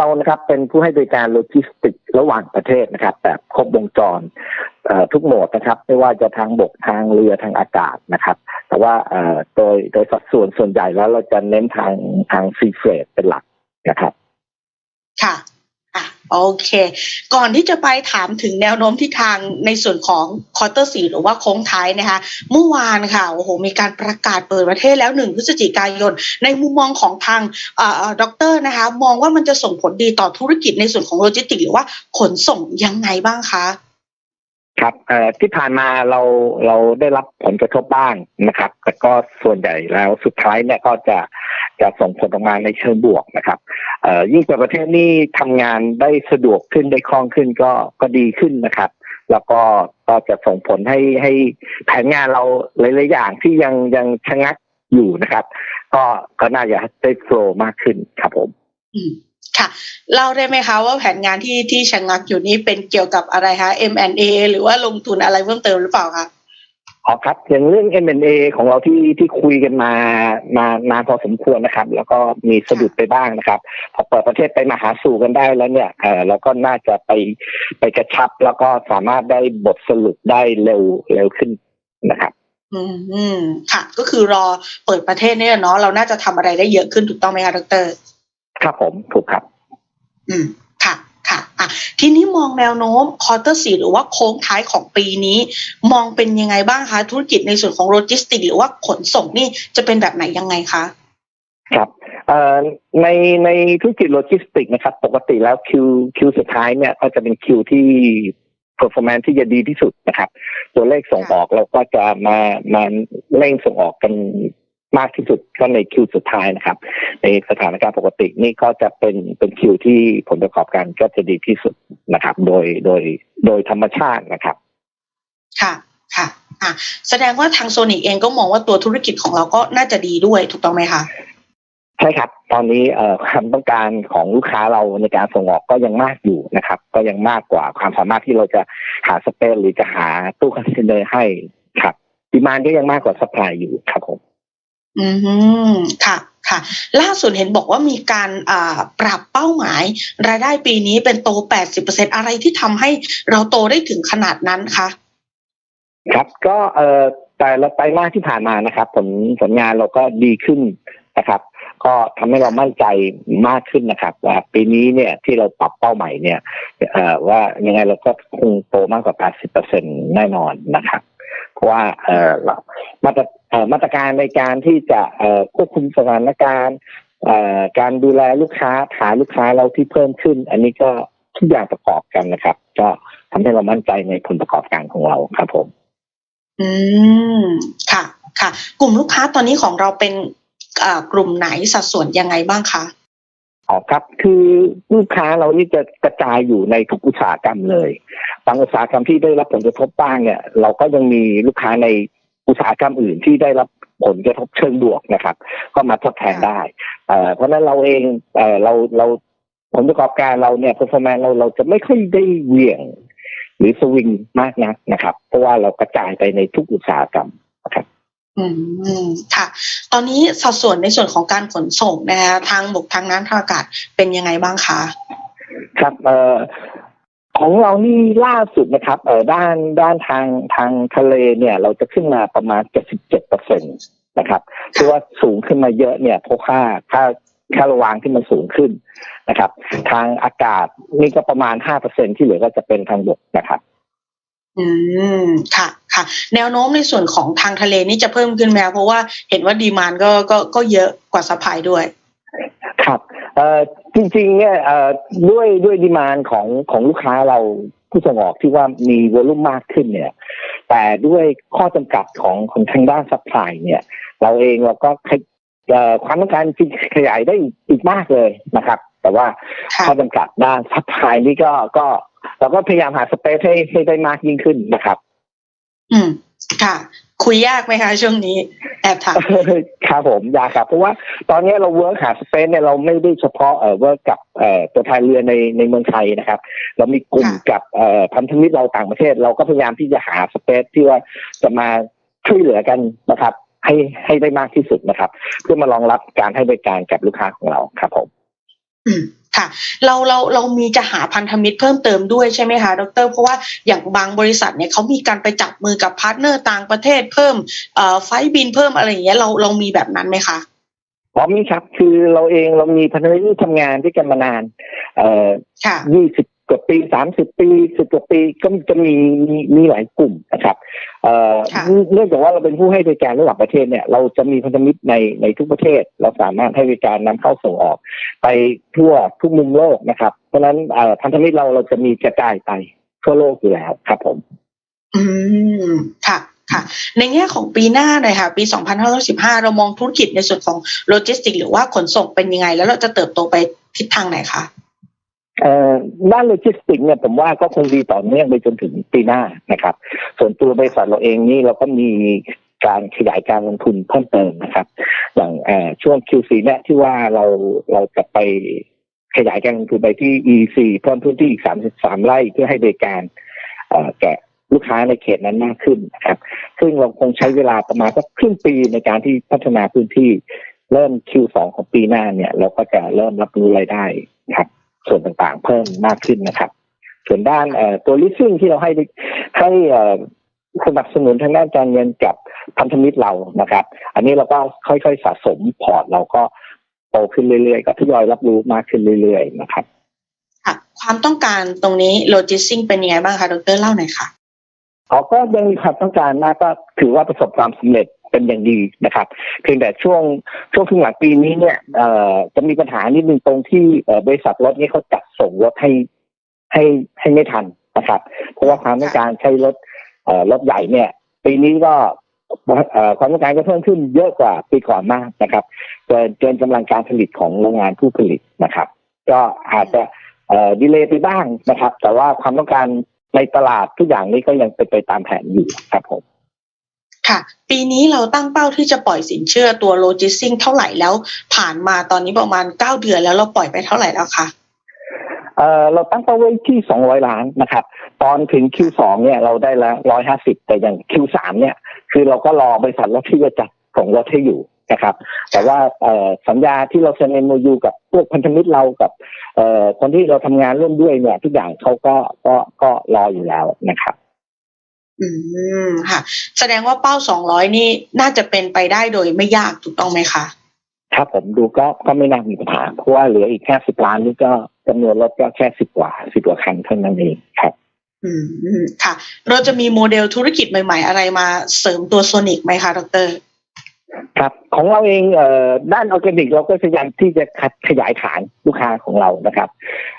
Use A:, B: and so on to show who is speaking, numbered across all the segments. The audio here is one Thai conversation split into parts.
A: เรานะครับเป็นผู้ให้บริการโลจิสติกส์ระหว่างประเทศนะครับ แบบครบวงจรทุกโหมดนะครับ ไม่ว่าจะทางบกทางเรือทางอากาศนะครับ แต่ว่าโดยโดยสัดส่วนส่วนใหญ่แล้วเราจะเน้นทางทางซีเฟรดเป็นหลักนะครับ
B: ค่ะ อะโอเค ก่อนที่จะไปถามถึงแนวโน้มทิศทางในส่วนของควอเตอร์สีหรือว่าโค้งท้ายนะคะ เมื่อวานค่ะโอ้โหมีการประกาศเปิดประเทศแล้วหนึ่งพฤศจิกายน ในมุมมองของทางอ่อเอ่อด็อกเตอร์นะคะ มองว่ามันจะส่งผลดีต่อธุรกิจในส่วนของโลจิสติกหรือว่าขนส่งยังไงบ้างคะ
A: ครับเอ่อที่ผ่านมาเราเราได้รับผลกระทบบ้างนะครับ แต่ก็ส่วนใหญ่แล้วสุดท้ายเนี่ยก็จะ จะส่งผลออกมาในเชิงบวกนะครับยิ่งเปิดประเทศนี่ทำงานได้สะดวกขึ้นได้คล่องขึ้นก็ก็ดีขึ้นนะครับ แล้วก็ก็จะส่งผลให้ให้แผนงานเราหลายๆอย่างที่ยังยังชะงักอยู่นะครับ ก็ก็น่าจะได้โฟล์มากขึ้นครับผม
B: ค่ะเล่าได้ไหมคะว่าแผนงานที่ที่ชะงักอยู่นี้เป็นเกี่ยวกับอะไรคะ M&A หรือว่าลงทุนอะไรเพิ่มเติมหรือเปล่าคะ
A: อ๋อครับอย่างเรื่อง M&A ของเราที่ที่คุยกันมามานานพอสมควรนะครับ แล้วก็มีสะดุดไปบ้างนะครับพอเปิดประเทศไปมาหาสู่กันได้แล้วเนี่ยเออเราก็น่าจะไปไปกระชับ แล้วก็สามารถได้บทสรุปได้เร็วเร็วขึ้นนะครับ
B: อืมอืมค่ะ ก็คือรอเปิดประเทศเนี่ยเนาะเราน่าจะทำอะไรได้เยอะขึ้นถูกต้องไหมคะดร
A: ครับผมถูกครับ
B: อืม ค่ะะอะทีนี้มองแนวโน้มคอเตอร์สี่หรือว่าโค้งท้ายของปีนี้ มองเป็นยังไงบ้างคะ ธุรกิจในส่วนของโลจิสติกส์หรือว่าขนส่งนี่จะเป็นแบบไหนยังไงคะ
A: ครับในในธุรกิจโลจิสติกส์นะครับ ปกติแล้วคิวคิวสุดท้ายเนี่ยก็จะเป็นคิวที่ performance ที่จะดีที่สุดนะครับ ตัวเลขส่งออกเราก็จะมามาเร่งส่งออกกัน มากที่สุดก็ในคิวสุดท้ายนะครับ ในสถานการณ์ปกตินี่ก็จะเป็นเป็นคิวที่ผลประกอบการก็จะดีที่สุดนะครับ โดยโดยโดยธรรมชาตินะครับ
B: ค่ะค่ะอะ แสดงว่าทางโซนิกเองก็มองว่าตัวธุรกิจของเราก็น่าจะดีด้วยถูกต้องไหมคะ
A: ใช่ครับ ตอนนี้เอ่อความต้องการของลูกค้าเราในการส่งออกก็ยังมากอยู่นะครับ ก็ยังมากกว่าความสามารถที่เราจะหาสเปซหรือจะหาตู้คอนเทนเนอร์ให้ครับดีมานก็ยังมากกว่าสปายอยู่ครับผม
B: อืมค่ะค่ะ ล่าสุดเห็นบอกว่ามีการอ่าปรับเป้าหมาย รายได้ปีนี้เป็นโต 80%อะไรที่ทำให้เราโตได้ถึงขนาดนั้นคะ
A: ครับก็เอ่อแต่ละไตรมาสที่ผ่านมานะครับ ผลผลงานเราก็ดีขึ้นนะครับ ก็ทำให้เรามั่นใจมากขึ้นนะครับว่าปีนี้เนี่ยที่เราปรับเป้าใหมายเนี่ยอ่อว่ายังไงเราก็คงโตมากกว่า 80%แน่นอนนะครับ ว่าเออมาตรเอ่อมาตรการในการที่จะควบคุมสถานการณ์การดูแลลูกค้าฐานลูกค้าเราที่เพิ่มขึ้น อันนี้ก็ทุกอย่างประกอบกันนะครับ ก็ทำให้เรามั่นใจในผลประกอบการของเราครับผม
B: อืมค่ะ ค่ะ กลุ่มลูกค้าตอนนี้ของเราเป็นอ่ากลุ่มไหนสัดส่วนยังไงบ้างคะ
A: อ๋อครับคือลูกค้าเรานี่จะกระจายอยู่ในทุกอุตสาหกรรมเลยบางอุตสาหกรรมที่ได้รับผลกระทบบ้างเนี่ย เราก็ยังมีลูกค้าในอุตสาหกรรมอื่นที่ได้รับผลกระทบเชิงบวกนะครับ ก็มาทดแทนได้เอเพราะฉะนั้นเราเองเอเราเราผลประกอบการเราเนี่ย performance เราเราจะไม่ค่อยได้เหวี่ยง หรือสวิงมากนักนะครับ เพราะว่าเรากระจายไปในทุกอุตสาหกรรมนะครับ
B: อืมค่ะ ตอนนี้สัดส่วนในส่วนของการขนส่งนะคะทางบกทางน้ำทางอากาศเป็นยังไงบ้างคะ
A: ครับเอ่อของเรานี่ล่าสุดนะครับเอ่อด้านด้านทางทางทะเลเนี่ย เราจะขึ้นมาประมาณ 77เปอร์เซ็นตนะครับคือว่าสูงขึ้นมาเยอะเนี่ยเพราะค่าค่าค่าระวางที่มันสูงขึ้นนะครับ ทางอากาศนี่ก็ประมาณ5เปอร์เซ็นที่เหลือก็จะเป็นทางบกนะครับ
B: อืม ค่ะ ค่ะ แนวโน้มในส่วนของทางทะเลนี่จะเพิ่มขึ้นไหมคะเพราะว่าเห็นว่าดีมานก็ก็ก็เยอะกว่าสปายด้วย
A: ครับเอ่อจริงๆเนี่ยเอ่อด้วยด้วยดีมานของของลูกค้าเราผู้ส่งออกที่ว่ามีวอลุ่มมากขึ้นเนี่ย แต่ด้วยข้อจำกัดของของทางด้านซัพพลายเนี่ย เราเองเราก็ขยเอ่อความต้องการจริงขยายได้อีกมากเลยนะครับ แต่ว่า
B: ค่ะ
A: ข้อจำกัดด้านซัพพลายนี่ก็ก็เราก็พยายามหาสเปซให้ให้ได้มากยิ่งขึ้นนะครับ
B: อืม ค่ะ คุยยากไหมคะช่วงนี้ แอบถาม
A: ครับผมอยากครับ เพราะว่าตอนนี้เราเวิร์กหาสเปซเนี่ยเราไม่ได้เฉพาะเอ่อเวิร์กกับเอ่อตัวทายเรือในในเมืองไทยนะครับ เรามีกลุ่ม
B: ค่ะ
A: กับเอ่อพันธมิตรเราต่างประเทศ เราก็พยายามที่จะหาสเปซที่ว่าจะมาช่วยเหลือกันนะครับ ให้ให้ได้มากที่สุดนะครับ เพื่อมารองรับการให้บริการกับลูกค้าของเราครับผม
B: อืม ค่ะ เราเราเรามีจะหาพันธมิตรเพิ่มเติมด้วยใช่ไหมคะดร เพราะว่าอย่างบางบริษัทเนี่ยเขามีการไปจับมือกับพาร์ทเนอร์ต่างประเทศเพิ่มเอ่อไฟล์บินเพิ่มอะไรอย่างเงี้ยเราเรามีแบบนั้นไหมคะ
A: พร้อมนี้ครับ คือเราเองเรามีพันธมิตรที่ทำงานด้วยกันมานาน เอ่อ
B: ค่ะ
A: ยี่สิบกว่าปีสามสิบปีสิบกว่าปีก็จะมีมีมีหลายกลุ่มนะครับ เอ่อ
B: ค่ะ
A: เนื่องจากว่าเราเป็นผู้ให้บริการระหว่างประเทศเนี่ย เราจะมีพันธมิตรในในทุกประเทศ เราสามารถให้บริการนำเข้าส่งออก ไปทั่วทุกมุมโลกนะครับ เพราะฉะนั้นเอ่อพันธมิตรเราเราจะมีกระจายไปทั่วโลกอยู่แล้วครับผม
B: อืมค่ะค่ะในแง่ของปีหน้าหน่อยค่ะ ปี 2515 เรามองธุรกิจในส่วนของโลจิสติก หรือว่าขนส่งเป็นยังไง แล้วเราจะเติบโตไปทิศทางไหนคะ
A: เอ่อ ด้านโลจิสติกส์เนี่ยผมว่าก็คงดีต่อเนื่องไปจนถึงปีหน้านะครับ ส่วนตัวบริษัทเราเองนี่เราก็มีการขยายการลงทุนเพิ่มเติมนะครับ อย่างช่วง Q4 เนี่ยที่ว่าเราเราจะไปขยายการลงทุนไปที่ EC เพิ่มพื้นที่อีก 33 ไร่เพื่อให้บริการแก่ลูกค้าในเขตนั้นมากขึ้นนะครับ ซึ่งเราคงใช้เวลาประมาณสักครึ่งปีในการที่พัฒนาพื้นที่ เริ่ม Q2 ของปีหน้าเนี่ย เราก็จะเริ่มรับรู้รายได้ครับ ส่วนต่างๆ เพิ่มมากขึ้นนะครับ ส่วนด้านเอ่อตัว leasing ที่เราให้ให้เอ่อสนับสนุนทางด้านการเงินกับพันธมิตรเรานะครับ อันนี้เราก็ค่อยๆสะสมพอร์ตเราก็โตขึ้นเรื่อยๆก็ทยอยรับรู้มากขึ้นเรื่อยๆนะครับ
B: ค่ะความต้องการตรงนี้โลจิสติกเป็นยังไงบ้างคะดรเล่าหน่อยค่ะ
A: เขาก็ยังมีความต้องการมากก็ถือว่าประสบความสำเร็จ เป็นอย่างดีนะครับ เพียงแต่ช่วงช่วงครึ่งหลังปีนี้เนี่ยจะมีปัญหานิดนึงตรงที่บริษัทรถนี้เขาจัดส่งรถให้ให้ให้ไม่ทันนะครับ เพราะว่าความต้องการใช้รถรถใหญ่เนี่ย ปีนี้ก็ความต้องการก็เพิ่มขึ้นเยอะกว่าปีก่อนมากนะครับเกินเกินกำลังการผลิตของโรงงานผู้ผลิตนะครับ ก็อาจจะดีเลย์ไปบ้างนะครับ แต่ว่าความต้องการในตลาดทุกอย่างนี้ก็ยังเป็นไปตามแผนอยู่ครับผม
B: ค่ะ ปีนี้เราตั้งเป้าที่จะปล่อยสินเชื่อตัวโลจิสติกเท่าไหร่แล้ว ผ่านมาตอนนี้ประมาณเก้าเดือนแล้วเราปล่อยไปเท่าไหร่แล้วคะ
A: เออเราตั้งเป้าไว้ที่200ล้านนะครับ ตอนถึง Q2 เนี่ยเราได้ละ150แต่อย่าง Q3 เนี่ย คือเราก็รอบริษัทรถที่จะจัดของรถให้อยู่นะครับ แต่ว่าสัญญาที่เราเซ็น MOU กับพวกพันธมิตรเรากับคนที่เราทำงานร่วมด้วยเนี่ยทุกอย่างเขาก็ก็ก็รออยู่แล้วนะครับ
B: อืมค่ะ แสดงว่าเป้าสองร้อยนี่น่าจะเป็นไปได้โดยไม่ยากถูกต้องไหมคะ
A: ถ้าผมดูก็ก็ไม่น่ามีปัญหาเพราะว่าเหลืออีกแค่สิบล้านนี่ก็จำนวนรถก็แค่สิบกว่าสิบกว่าคันเท่านั้นเองครับ
B: อืมอืมค่ะ เราจะมีโมเดลธุรกิจใหม่ ๆ อะไรมาเสริมตัวโซนิกไหมคะดร
A: ครับของเราเองเอ่อด้านออร์แกนิกเราก็พยายามที่จะขขยายฐานลูกค้าของเรานะครับ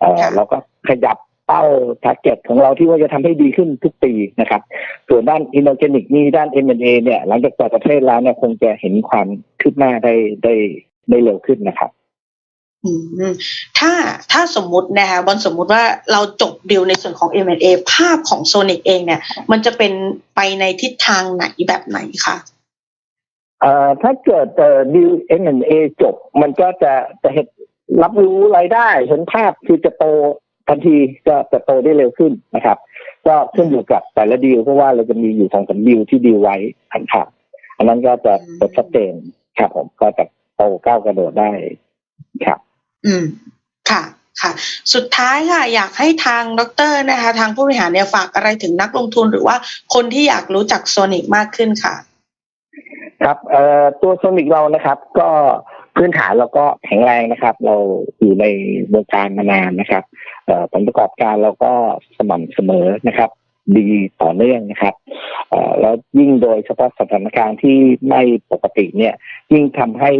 A: เอ่อ
B: ค่ะ
A: เราก็ขยับ เป้าทาร์เก็ตของเราที่ว่าจะทำให้ดีขึ้นทุกปีนะครับ ส่วนด้านอินออร์แกนิกนี่ด้าน M&A เนี่ย หลังจากเปิดประเทศแล้วเนี่ยคงจะเห็นความคืบหน้าได้ได้ได้เร็วขึ้นนะครับ
B: อืมถ้าถ้าสมมุตินะคะบอลสมมุติว่าเราจบดีลในส่วนของ M&A ภาพของโซนิกเองเนี่ย มันจะเป็นไปในทิศทางไหนแบบไหนคะ
A: เอ่อถ้าเกิดเอ่อดีล M&A จบ มันก็จะจะเห็นรับรู้รายได้ เห็นภาพคือจะโต ทันทีก็จะโตได้เร็วขึ้นนะครับ ก็ขึ้นอยู่กับแต่ละดีลเพราะว่าเราจะมีอยู่สองสามดีลที่ดีลไว้ผ่านขาดอันนั้นก็จะจะชัดเจนครับผมก็จะโตก้าวกระโดดได้ครับ
B: อืมค่ะค่ะ สุดท้ายค่ะ อยากให้ทางดรนะคะ ทางผู้บริหารเนี่ยฝากอะไรถึงนักลงทุนหรือว่าคนที่อยากรู้จักโซนิกมากขึ้นค่ะ
A: ครับเอ่อตัวโซนิกเรานะครับ ก็พื้นฐานเราก็แข็งแรงนะครับ เราอยู่ในวงการมานานนะครับเอ่อ ผลประกอบการเราก็สม่ำเสมอนะครับ ดีต่อเนื่องนะครับแล้วยิ่งโดยเฉพาะสถานการณ์ที่ไม่ปกติเนี่ย ยิ่งทำให้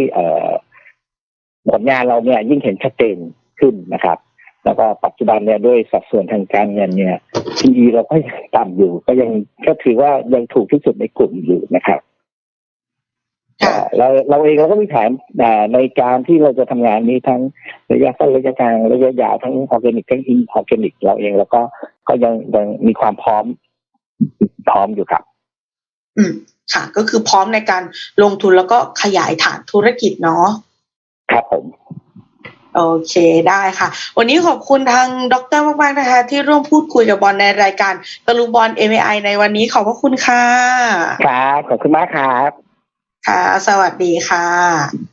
A: ผลงานเราเนี่ยยิ่งเห็นชัดเจนขึ้นนะครับ แล้วก็ปัจจุบันเนี่ยด้วยสัดส่วนทางการเงินเนี่ย PE เราก็ยังต่ำอยู่ ก็ยังก็ถือว่ายังถูกที่สุดในกลุ่มอยู่นะครับ เราเราเองเราก็มีแผนอ่าในการที่เราจะทำงานนี้ทั้งระยะสั้นระยะกลางระยะยาวทั้งออร์แกนิกทั้งอินออร์แกนิกเราเองแล้วก็ก็ยังยังมีความพร้อมพร้อมอยู่ครับ
B: อืมค่ะก็คือพร้อมในการลงทุนแล้วก็ขยายฐานธุรกิจเนาะ
A: ครับผม
B: โอเคได้ค่ะ วันนี้ขอบคุณทางดรมากๆนะคะ ที่ร่วมพูดคุยกับบอลในรายการตะลุงบอล MAI ในวันนี้ขอบพระคุณค่ะ
A: ครับ ขอบคุณมากครับ
B: ค่ะ สวัสดีค่ะ